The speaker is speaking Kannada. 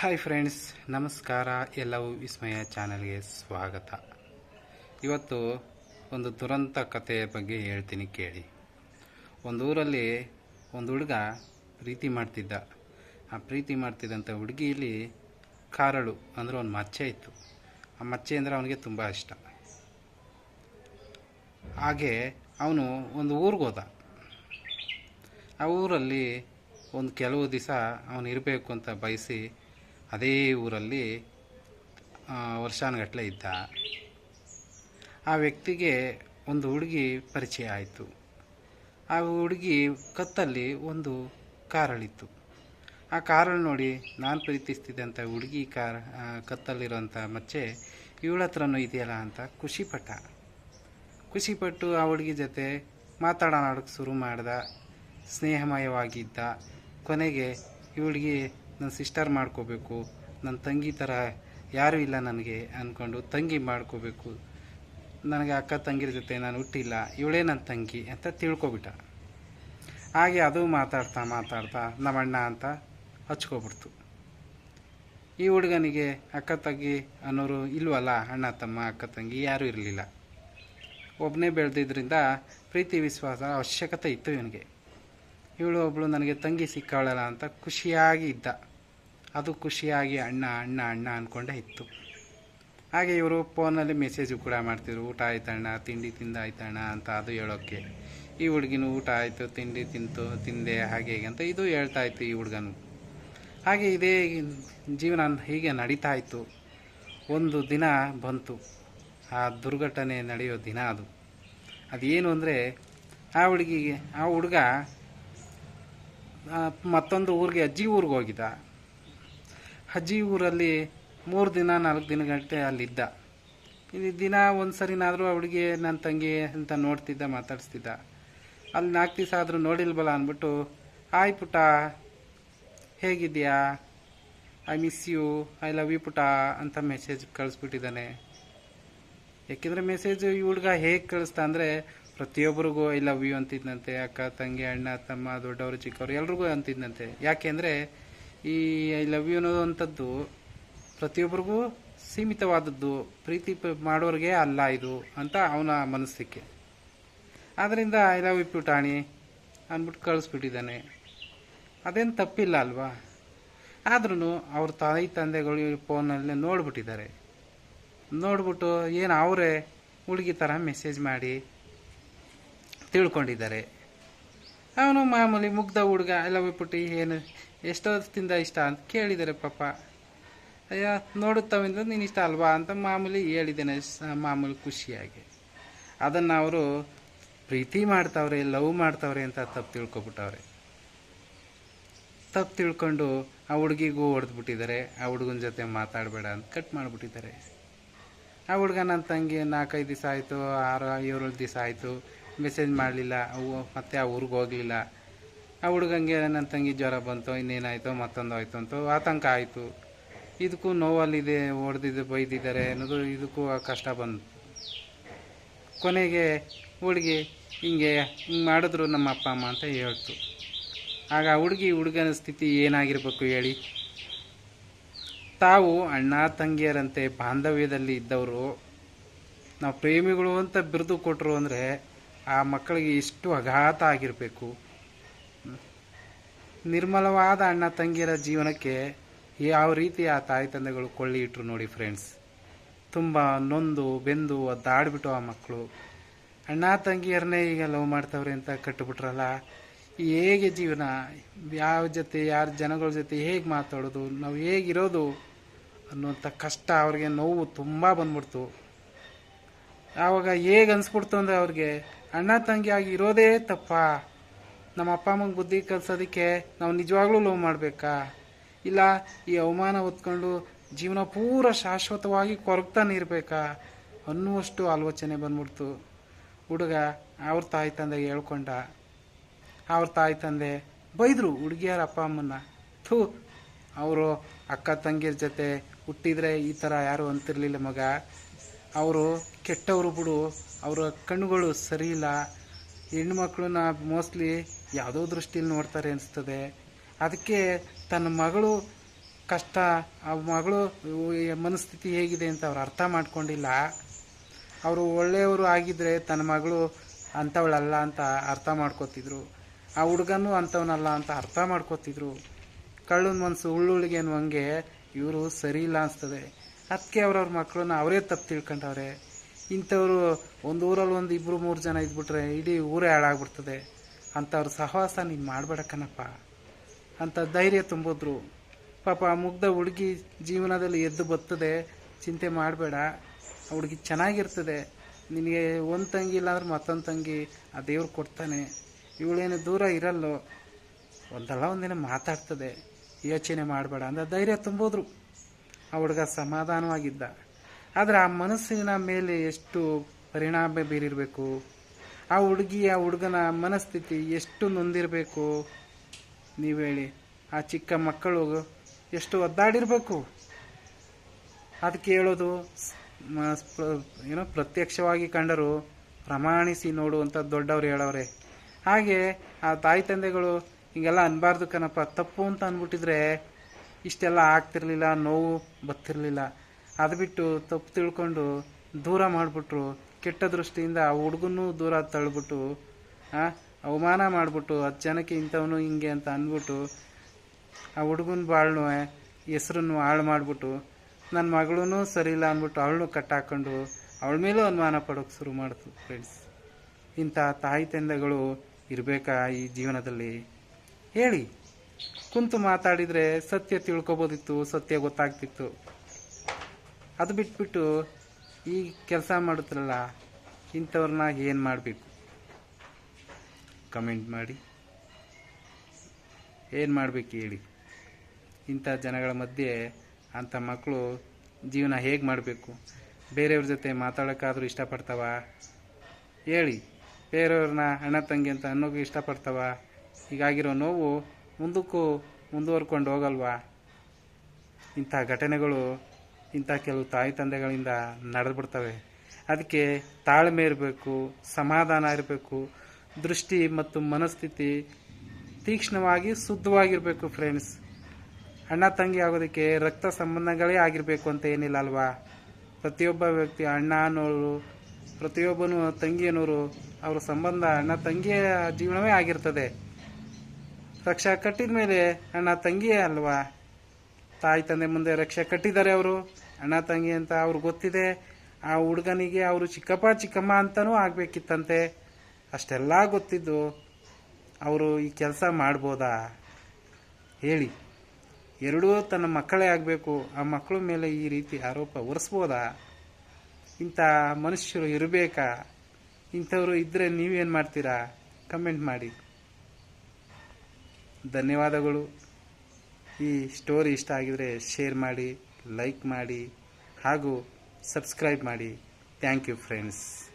ಹಾಯ್ ಫ್ರೆಂಡ್ಸ್ ನಮಸ್ಕಾರ. ಎಲ್ಲವೂ ವಿಸ್ಮಯ ಚಾನಲ್ಗೆ ಸ್ವಾಗತ. ಇವತ್ತು ಒಂದು ದುರಂತ ಕಥೆಯ ಬಗ್ಗೆ ಹೇಳ್ತೀನಿ ಕೇಳಿ. ಒಂದು ಊರಲ್ಲಿ ಒಂದು ಹುಡುಗ ಪ್ರೀತಿ ಮಾಡ್ತಿದ್ದ. ಆ ಪ್ರೀತಿ ಮಾಡ್ತಿದ್ದಂಥ ಹುಡುಗಿಯಲ್ಲಿ ಕಾರಳು ಅಂದರೆ ಒಂದು ಮಚ್ಚೆ ಇತ್ತು. ಆ ಮಚ್ಚೆ ಅಂದರೆ ಅವನಿಗೆ ತುಂಬ ಇಷ್ಟ. ಹಾಗೆ ಅವನು ಒಂದು ಊರಿಗೆ ಹೋದ. ಆ ಊರಲ್ಲಿ ಒಂದು ಕೆಲವು ದಿವಸ ಅವನು ಇರಬೇಕು ಅಂತ ಬಯಸಿ ಅದೇ ಊರಲ್ಲಿ ವರ್ಷಾನುಗಟ್ಟಲೆ ಇದ್ದ. ಆ ವ್ಯಕ್ತಿಗೆ ಒಂದು ಹುಡುಗಿ ಪರಿಚಯ ಆಯಿತು. ಆ ಹುಡುಗಿ ಕತ್ತಲ್ಲಿ ಒಂದು ಕಾರಳಿತ್ತು. ಆ ಕಾರಳು ನೋಡಿ ನಾನು ಪ್ರೀತಿಸ್ತಿದ್ದಂಥ ಹುಡುಗಿ ಕಾರ ಕತ್ತಲ್ಲಿರೋಂಥ ಮಚ್ಚೆ ಇವಳ ಹತ್ರನೂ ಇದೆಯಲ್ಲ ಅಂತ ಖುಷಿಪಟ್ಟ. ಖುಷಿಪಟ್ಟು ಆ ಹುಡುಗಿ ಜೊತೆ ಮಾತಾಡೋಣ ಶುರು ಮಾಡ್ದ. ಸ್ನೇಹಮಯವಾಗಿದ್ದ. ಕೊನೆಗೆ ಈ ಹುಡುಗಿ ನನ್ನ ಸಿಸ್ಟರ್ ಮಾಡ್ಕೋಬೇಕು. ನನ್ನ ತಂಗಿ ಥರ ಯಾರೂ ಇಲ್ಲ ನನಗೆ ಅಂದ್ಕೊಂಡು ತಂಗಿ ಮಾಡ್ಕೋಬೇಕು. ನನಗೆ ಅಕ್ಕ ತಂಗಿರ ಜೊತೆ ನಾನು ಹುಟ್ಟಿಲ್ಲ. ಇವಳೇ ನನ್ನ ತಂಗಿ ಅಂತ ತಿಳ್ಕೊಬಿಟ್ಟ. ಹಾಗೆ ಅದು ಮಾತಾಡ್ತಾ ಮಾತಾಡ್ತಾ ನಮ್ಮಣ್ಣ ಅಂತ ಹಚ್ಕೊಬಿಡ್ತು. ಈ ಹುಡುಗನಿಗೆ ಅಕ್ಕ ತಂಗಿ ಅನ್ನೋರು ಇಲ್ವಲ್ಲ? ಅಣ್ಣ, ತಮ್ಮ, ಅಕ್ಕ ತಂಗಿ ಯಾರೂ ಇರಲಿಲ್ಲ. ಒಬ್ಬನೇ ಬೆಳೆದಿದ್ದರಿಂದ ಪ್ರೀತಿ, ವಿಶ್ವಾಸ ಅವಶ್ಯಕತೆ ಇತ್ತು ಇವನಿಗೆ. ಇವಳು ಒಬ್ಬಳು ನನಗೆ ತಂಗಿ ಸಿಕ್ಕಾಳಲ್ಲ ಅಂತ ಖುಷಿಯಾಗಿ ಇದ್ದ. ಅದು ಖುಷಿಯಾಗಿ ಅಣ್ಣ ಅಣ್ಣ ಅಣ್ಣ ಅಂದ್ಕೊಂಡೇ ಇತ್ತು. ಹಾಗೆ ಇವರು ಫೋನಲ್ಲಿ ಮೆಸೇಜು ಕೂಡ ಮಾಡ್ತಿದ್ರು, ಊಟ ಆಯ್ತಣ್ಣ ತಿಂಡಿ ತಿಂದ ಆಯ್ತಣ್ಣ ಅಂತ ಅದು ಹೇಳೋಕ್ಕೆ. ಈ ಹುಡುಗಿನ ಊಟ ಆಯಿತು, ತಿಂಡಿ ತಿಂತು, ತಿಂದೆ, ಹಾಗೆ ಹೀಗೆ ಅಂತ ಇದು ಹೇಳ್ತಾ ಇತ್ತು ಈ ಹುಡುಗನು. ಹಾಗೆ ಇದೇ ಜೀವನ ಹೀಗೆ ನಡೀತಾ ಇತ್ತು. ಒಂದು ದಿನ ಬಂತು. ಆ ದುರ್ಘಟನೆ ನಡೆಯೋ ದಿನ ಅದು. ಅದೇನು ಅಂದರೆ, ಆ ಹುಡುಗಿಗೆ, ಆ ಹುಡುಗ ಮತ್ತೊಂದು ಊರಿಗೆ, ಅಜ್ಜಿ ಊರಿಗೆ ಹೋಗಿದ್ದ. ಅಜ್ಜಿ ಊರಲ್ಲಿ ಮೂರು ದಿನ, ನಾಲ್ಕು ದಿನ ಗಂಟೆ ಅಲ್ಲಿದ್ದ. ಇಲ್ಲಿ ದಿನ ಒಂದು ಸರಿನಾದರೂ ಅವಳಿಗೆ ನನ್ನ ತಂಗಿ ಅಂತ ನೋಡ್ತಿದ್ದ, ಮಾತಾಡಿಸ್ತಿದ್ದ. ಅಲ್ಲಿ ನಾಲ್ಕು ದಿವಸ ಆದರೂ ನೋಡಿಲ್ಬಲ್ಲ ಅಂದ್ಬಿಟ್ಟು, ಹಾಯ್ ಪುಟ ಹೇಗಿದೆಯಾ I miss you I love you ಪುಟ ಅಂತ ಮೆಸೇಜ್ ಕಳಿಸ್ಬಿಟ್ಟಿದ್ದಾನೆ. ಯಾಕೆಂದರೆ ಮೆಸೇಜ್ ಈ ಹುಡುಗ ಹೇಗೆ ಕಳಿಸ್ತಾ ಅಂದರೆ, ಪ್ರತಿಯೊಬ್ಬರಿಗೂ ಐ ಲವ್ ಯು ಅಂತಿದ್ದಂತೆ ಅಕ್ಕ, ತಂಗಿ, ಅಣ್ಣ, ತಮ್ಮ, ದೊಡ್ಡವರು, ಚಿಕ್ಕವರು, ಎಲ್ರಿಗೂ ಅಂತಿದ್ದಂತೆ ಯಾಕೆಂದರೆ ಈ ಐ ಲವ್ ಯು ಅನ್ನೋದಂಥದ್ದು ಪ್ರತಿಯೊಬ್ಬರಿಗೂ ಸೀಮಿತವಾದದ್ದು, ಪ್ರೀತಿ ಮಾಡೋರಿಗೆ ಅಲ್ಲ ಇದು ಅಂತ ಅವನ ಮನಸ್ಸಿಗೆ ಆದ್ದರಿಂದ ಐ ಲವ್ ಯು ಪುಟಾಣಿ ಅಂದ್ಬಿಟ್ಟು ಕಳಿಸ್ಬಿಟ್ಟಿದ್ದಾನೆ. ಅದೇನು ತಪ್ಪಿಲ್ಲ ಅಲ್ವಾ? ಆದ್ರೂ ಅವ್ರ ತಾಯಿ ತಂದೆಗಳು ಫೋನಲ್ಲಿ ನೋಡ್ಬಿಟ್ಟಿದ್ದಾರೆ. ನೋಡ್ಬಿಟ್ಟು ಏನು ಅವರೇ ಹುಡುಗಿ ಥರ ಮೆಸೇಜ್ ಮಾಡಿ ತಿಳ್ಕೊಂಡಿದ್ದಾರೆ. ಅವನು ಮಾಮೂಲಿ ಮುಗ್ಧ ಹುಡುಗ ಎಲ್ಲ ಬಿಟ್ಬಿಟ್ಟು ಏನು ಎಷ್ಟೊತ್ತಿಂದ ಇಷ್ಟ ಅಂತ ಕೇಳಿದ್ದಾರೆ ಪಾಪ, ಅಯ್ಯ ನೋಡುತ್ತವಿಂದ ನೀನು ಇಷ್ಟ ಅಲ್ವಾ ಅಂತ ಮಾಮೂಲಿ ಹೇಳಿದ್ದೇನೆ ಮಾಮೂಲಿ ಖುಷಿಯಾಗಿ. ಅದನ್ನು ಅವರು ಪ್ರೀತಿ ಮಾಡ್ತಾವ್ರೆ, ಲವ್ ಮಾಡ್ತಾವ್ರೆ ಅಂತ ತಪ್ಪು ತಿಳ್ಕೊಬಿಟ್ಟವ್ರೆ. ತಪ್ಪು ತಿಳ್ಕೊಂಡು ಆ ಹುಡುಗಿಗೂ ಹೊಡೆದ್ಬಿಟ್ಟಿದ್ದಾರೆ, ಆ ಹುಡುಗನ ಜೊತೆ ಮಾತಾಡಬೇಡ ಅಂತ ಕಟ್ ಮಾಡಿಬಿಟ್ಟಿದ್ದಾರೆ. ಆ ಹುಡುಗ ನನ್ನ ತಂಗಿ ನಾಲ್ಕೈದು ದಿವಸ ಆಯಿತು, ಆರು, ಏಳು ದಿವಸ ಆಯಿತು, ಮೆಸೇಜ್ ಮಾಡಲಿಲ್ಲ, ಅವು ಮತ್ತೆ ಆ ಊರಿಗೆ ಹೋಗಲಿಲ್ಲ. ಆ ಹುಡುಗಂಗೆ ನನ್ನ ತಂಗಿ ಜ್ವರ ಬಂತು, ಇನ್ನೇನಾಯಿತು, ಮತ್ತೊಂದು ಆಯಿತು ಅಂತ ಆತಂಕ ಆಯಿತು. ಇದಕ್ಕೂ ನೋವಲ್ಲಿದೆ ಹೊಡೆದಿದ್ದು ಬೈದಿದ್ದಾರೆ ಅನ್ನೋದು ಇದಕ್ಕೂ ಆ ಕಷ್ಟ ಬಂತು. ಕೊನೆಗೆ ಹುಡುಗಿ ಹಿಂಗೆ ಹಿಂಗೆ ಮಾಡಿದ್ರು ನಮ್ಮ ಅಪ್ಪ, ಅಮ್ಮ ಅಂತ ಹೇಳ್ತು. ಆಗ ಹುಡುಗಿ, ಹುಡುಗನ ಸ್ಥಿತಿ ಏನಾಗಿರ್ಬೇಕು ಹೇಳಿ. ತಾವು ಅಣ್ಣ ತಂಗಿಯರಂತೆ ಬಾಂಧವ್ಯದಲ್ಲಿ ಇದ್ದವರು, ನಾವು ಪ್ರೇಮಿಗಳು ಅಂತ ಬಿರುದು ಕೊಟ್ಟರು ಅಂದರೆ ಆ ಮಕ್ಕಳಿಗೆ ಇಷ್ಟು ಅಘಾತ ಆಗಿರಬೇಕು. ನಿರ್ಮಲವಾದ ಅಣ್ಣ ತಂಗಿಯರ ಜೀವನಕ್ಕೆ ಯಾವ ರೀತಿ ಆ ತಾಯಿ ತಂದೆಗಳು ಕೊಳ್ಳಿ ಇಟ್ರು ನೋಡಿ ಫ್ರೆಂಡ್ಸ್ ತುಂಬ ನೊಂದು, ಬೆಂದು ಒದ್ದಾಡ್ಬಿಟ್ಟು ಆ ಮಕ್ಕಳು. ಅಣ್ಣ ತಂಗಿಯರನ್ನೇ ಈಗ ಲವ್ ಮಾಡ್ತವ್ರೆ ಅಂತ ಕಟ್ಟಿಬಿಟ್ರಲ್ಲ ಹೇಗೆ ಜೀವನ? ಯಾವ ಜೊತೆ, ಯಾರ ಜನಗಳ ಜೊತೆ ಹೇಗೆ ಮಾತಾಡೋದು? ನಾವು ಹೇಗಿರೋದು ಅನ್ನುವಂಥ ಕಷ್ಟ ಅವ್ರಿಗೆ ನೋವು ತುಂಬ ಬಂದ್ಬಿಡ್ತು. ಆವಾಗ ಹೇಗೆ ಅನಿಸ್ಬಿಡ್ತು ಅಂದರೆ ಅವ್ರಿಗೆ, ಅಣ್ಣ ತಂಗಿಯಾಗಿ ಇರೋದೇ ತಪ್ಪ? ನಮ್ಮ ಅಪ್ಪ ಅಮ್ಮಂಗೆ ಬುದ್ಧಿ ಕಲಿಸೋದಕ್ಕೆ ನಾವು ನಿಜವಾಗ್ಲೂ ಲವ್ ಮಾಡಬೇಕಾ? ಇಲ್ಲ, ಈ ಅವಮಾನ ಹೊತ್ಕೊಂಡು ಜೀವನ ಪೂರ ಶಾಶ್ವತವಾಗಿ ಕೊರಗ್ತಾನೆ ಇರಬೇಕಾ ಅನ್ನುವಷ್ಟು ಆಲೋಚನೆ ಬಂದ್ಬಿಡ್ತು. ಹುಡುಗ, ಅವ್ರ ತಾಯಿ ತಂದೆ ಹೇಳ್ಕೊಂಡ. ಅವ್ರ ತಾಯಿ ತಂದೆ, ಬೈದರು ಹುಡುಗಿಯರ ಅಪ್ಪ ಅಮ್ಮನ್ನ. ಥೂ, ಅವರು ಅಕ್ಕ ತಂಗಿಯರ ಜೊತೆ ಹುಟ್ಟಿದ್ರೆ ಈ ಥರ ಯಾರು ಅಂತಿರಲಿಲ್ಲ ಮಗ. ಅವರು ಕೆಟ್ಟವರು ಬಿಡು, ಅವರ ಕಣ್ಣುಗಳು ಸರಿ ಇಲ್ಲ. ಹೆಣ್ಮಕ್ಳನ್ನ ಮೋಸ್ಟ್ಲಿ ಯಾವುದೋ ದೃಷ್ಟಿಯಲ್ಲಿ ನೋಡ್ತಾರೆ ಅನಿಸ್ತದೆ. ಅದಕ್ಕೆ ತನ್ನ ಮಗಳು ಕಷ್ಟ, ಆ ಮಗಳು ಮನಸ್ಥಿತಿ ಹೇಗಿದೆ ಅಂತ ಅವ್ರು ಅರ್ಥ ಮಾಡ್ಕೊಂಡಿಲ್ಲ. ಅವರು ಒಳ್ಳೆಯವರು ಆಗಿದ್ದರೆ ತನ್ನ ಮಗಳು ಅಂಥವಳಲ್ಲ ಅಂತ ಅರ್ಥ ಮಾಡ್ಕೋತಿದ್ರು. ಆ ಹುಡುಗನೂ ಅಂಥವನಲ್ಲ ಅಂತ ಅರ್ಥ ಮಾಡ್ಕೋತಿದ್ರು. ಕಳ್ಳನ ಮನಸ್ಸು ಉಳ್ಳುಳ್ಳಿಗೆ ಅನ್ನುವಂಗೆ ಇವರು ಸರಿ ಇಲ್ಲ ಅನಿಸ್ತದೆ. ಅದಕ್ಕೆ ಅವ್ರವ್ರ ಮಕ್ಕಳನ್ನ ಅವರೇ ತಪ್ಪು ತಿಳ್ಕೊಂಡವ್ರೆ. ಇಂಥವರು ಒಂದು ಊರಲ್ಲಿ ಒಂದು ಇಬ್ಬರು ಮೂರು ಜನ ಇದ್ಬಿಟ್ರೆ ಇಡೀ ಊರೇ ಹಾಳಾಗ್ಬಿಡ್ತದೆ. ಅಂಥವ್ರ ಸಹವಾಸ ನೀನು ಮಾಡಬೇಡ ಕಣಪ್ಪ. ಅಂತ ಧೈರ್ಯ ತುಂಬಿದ್ರು. ಪಾಪ ಮುಗ್ಧ ಹುಡುಗಿ ಜೀವನದಲ್ಲಿ ಎದ್ದು ಬರ್ತದೆ. ಚಿಂತೆ ಮಾಡಬೇಡ. ಹುಡುಗಿ ಚೆನ್ನಾಗಿರ್ತದೆ. ನಿನಗೆ ಒಂದು ತಂಗಿ ಇಲ್ಲಾಂದ್ರೆ ಮತ್ತೊಂದು ತಂಗಿ ಆ ದೇವ್ರು ಕೊಡ್ತಾನೆ. ಇವಳೇನು ದೂರ ಇರಲ್ಲೋ. ಒಂದಲ್ಲ ಒಂದಿನ ಮಾತಾಡ್ತದೆ. ಯೋಚನೆ ಮಾಡಬೇಡ ಅಂತ ಧೈರ್ಯ ತುಂಬೋದ್ರು. ಆ ಹುಡುಗ ಸಮಾಧಾನವಾಗಿದ್ದ. ಆದರೆ ಆ ಮನಸ್ಸಿನ ಮೇಲೆ ಎಷ್ಟು ಪರಿಣಾಮ ಬೀರಿರಬೇಕು? ಆ ಹುಡುಗಿ, ಆ ಹುಡುಗನ ಮನಸ್ಥಿತಿ ಎಷ್ಟು ನೊಂದಿರಬೇಕು? ನೀವು ಹೇಳಿ. ಆ ಚಿಕ್ಕ ಮಕ್ಕಳು ಎಷ್ಟು ಒದ್ದಾಡಿರಬೇಕು? ಅದಕ್ಕೆ ಹೇಳೋದು ಏನೋ ಪ್ರತ್ಯಕ್ಷವಾಗಿ ಕಂಡರು ಪ್ರಮಾಣಿಸಿ ನೋಡು ಅಂತ ದೊಡ್ಡವ್ರು ಹೇಳವ್ರೆ. ಹಾಗೆ ಆ ತಾಯಿ ತಂದೆಗಳು ಹಿಂಗೆಲ್ಲ ಅನ್ಬಾರ್ದು ಕಣಪ್ಪ, ತಪ್ಪು ಅಂತ ಅಂದ್ಬಿಟ್ಟಿದ್ರೆ ಇಷ್ಟೆಲ್ಲ ಆಗ್ತಿರ್ಲಿಲ್ಲ, ನೋವು ಬತ್ತಿರಲಿಲ್ಲ ಅದು ಬಿಟ್ಟು ತಪ್ಪು ತಿಳ್ಕೊಂಡು ದೂರ ಮಾಡಿಬಿಟ್ರು. ಕೆಟ್ಟ ದೃಷ್ಟಿಯಿಂದ ಆ ಹುಡುಗನೂ ದೂರ ತಳ್ಬಿಟ್ಟು ಅವಮಾನ ಮಾಡಿಬಿಟ್ಟು ಹತ್ತು ಜನಕ್ಕೆ ಇಂಥವನು ಹಿಂಗೆ ಅಂತ ಅಂದ್ಬಿಟ್ಟು, ಆ ಹುಡುಗನ ಬಾಳ್ನು ಹೆಸ್ರನ್ನು ಹಾಳು ಮಾಡಿಬಿಟ್ಟು ನನ್ನ ಮಗಳೂ ಸರಿ ಇಲ್ಲ ಅಂದ್ಬಿಟ್ಟು ಅವಳನ್ನು ಕಟ್ಟಾಕೊಂಡು ಅವಳ ಮೇಲೂ ಅನುಮಾನ ಪಡೋಕೆ ಶುರು ಮಾಡ್ತು ಫ್ರೆಂಡ್ಸ್ ಇಂಥ ತಾಯಿ ತಂದೆಗಳು ಇರಬೇಕಾ ಈ ಜೀವನದಲ್ಲಿ? ಹೇಳಿ. ಕುಂತು ಮಾತಾಡಿದರೆ ಸತ್ಯ ತಿಳ್ಕೊಬೋದಿತ್ತು, ಸತ್ಯ ಗೊತ್ತಾಗ್ತಿತ್ತು. ಅದು ಬಿಟ್ಬಿಟ್ಟು ಈ ಕೆಲಸ ಮಾಡುತ್ತಲ್ಲ ಇಂಥವ್ರನ್ನ ಏನು ಮಾಡಬೇಕು? ಕಮೆಂಟ್ ಮಾಡಿ. ಏನು ಮಾಡಬೇಕು ಹೇಳಿ? ಇಂಥ ಜನಗಳ ಮಧ್ಯೆ ಅಂಥ ಮಕ್ಕಳು ಜೀವನ ಹೇಗೆ ಮಾಡಬೇಕು? ಬೇರೆಯವ್ರ ಜೊತೆ ಮಾತಾಡೋಕ್ಕಾದರೂ ಇಷ್ಟಪಡ್ತಾವ? ಹೇಳಿ. ಬೇರೆಯವ್ರನ್ನ ಅಣ್ಣ ತಂಗಿ ಅಂತ ಅನ್ನೋಕೆ ಇಷ್ಟಪಡ್ತಾವ? ಹೀಗಾಗಿರೋ ನೋವು ಮುಂದಕ್ಕೂ ಮುಂದುವರ್ಕೊಂಡು ಹೋಗಲ್ವಾ? ಇಂಥ ಘಟನೆಗಳು ಇಂಥ ಕೆಲವು ತಾಯಿ ತಂದೆಗಳಿಂದ ನಡೆದ್ಬಿಡ್ತವೆ. ಅದಕ್ಕೆ ತಾಳ್ಮೆ ಇರಬೇಕು, ಸಮಾಧಾನ ಇರಬೇಕು, ದೃಷ್ಟಿ ಮತ್ತು ಮನಸ್ಥಿತಿ ತೀಕ್ಷ್ಣವಾಗಿ ಶುದ್ಧವಾಗಿರಬೇಕು ಫ್ರೆಂಡ್ಸ್ ಅಣ್ಣ ತಂಗಿ ಆಗೋದಕ್ಕೆ ರಕ್ತ ಸಂಬಂಧಗಳೇ ಆಗಿರಬೇಕು ಅಂತ ಏನಿಲ್ಲ ಅಲ್ವಾ? ಪ್ರತಿಯೊಬ್ಬ ವ್ಯಕ್ತಿ ಅಣ್ಣ ಅನ್ನೋರು, ಪ್ರತಿಯೊಬ್ಬನು ತಂಗಿ ಅವ್ರ ಸಂಬಂಧ ಅಣ್ಣ ತಂಗಿಯ ಜೀವನವೇ ಆಗಿರ್ತದೆ. ರಕ್ಷಾ ಕಟ್ಟಿದ ಮೇಲೆ ಅಣ್ಣ ತಂಗಿಯೇ ಅಲ್ವಾ? ತಾಯಿ ತಂದೆ ಮುಂದೆ ರಕ್ಷೆ ಕಟ್ಟಿದ್ದಾರೆ ಅವರು, ಅಣ್ಣ ತಂಗಿ ಅಂತ ಅವ್ರಿಗೆ ಗೊತ್ತಿದೆ. ಆ ಹುಡುಗನಿಗೆ ಅವರು ಚಿಕ್ಕಪ್ಪ, ಚಿಕ್ಕಮ್ಮ ಅಂತಲೂ ಆಗಬೇಕಿತ್ತಂತೆ. ಅಷ್ಟೆಲ್ಲ ಗೊತ್ತಿದ್ದು ಅವರು ಈ ಕೆಲಸ ಮಾಡ್ಬೋದಾ? ಹೇಳಿ. ಎರಡೂ ತನ್ನ ಮಕ್ಕಳೇ ಆಗಬೇಕು, ಆ ಮಕ್ಕಳ ಮೇಲೆ ಈ ರೀತಿ ಆರೋಪ ಹೊರಿಸ್ಬೋದಾ? ಇಂಥ ಮನುಷ್ಯರು ಇರಬೇಕಾ? ಇಂಥವರು ಇದ್ದರೆ ನೀವೇನು ಮಾಡ್ತೀರಾ? ಕಮೆಂಟ್ ಮಾಡಿ. ಧನ್ಯವಾದಗಳು. ಈ ಸ್ಟೋರಿ ಇಷ್ಟ ಆಗಿದರೆ ಶೇರ್ ಮಾಡಿ ಲೈಕ್ ಮಾಡಿ ಹಾಗೂ ಸಬ್ಸ್ಕ್ರೈಬ್ ಮಾಡಿ. Thank you friends.